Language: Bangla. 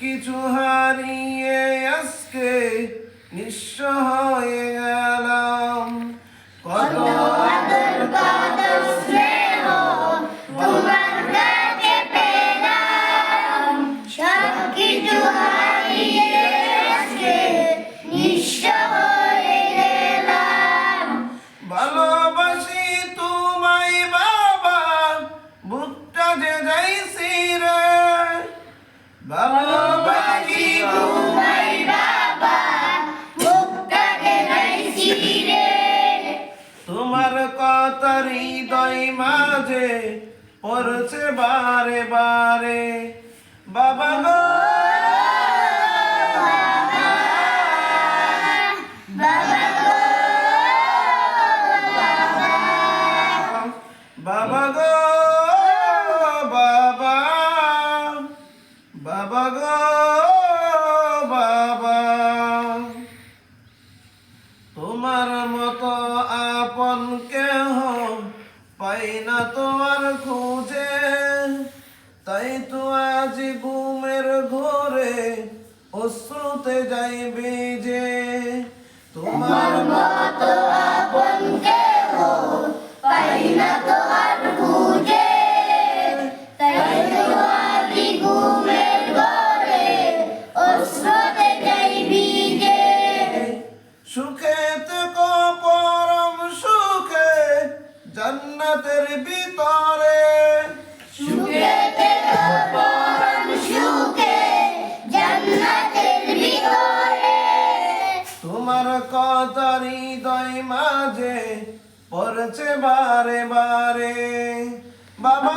কিছু হারিয়ে মাঝে পড়ছে বারে বারে। বাবা গো বাবা গো বাবা। তোমার মতো পাই না তোমার খুঁজে? তাই তো আজ ঘুমের ঘরে অশ্রুতে যাইবে যে ভিতরে সুখে পরম সুখে জান্নাতের ভিতরে। তোমার হৃদয় মাঝে পড়ছে বারে বারে। বাবা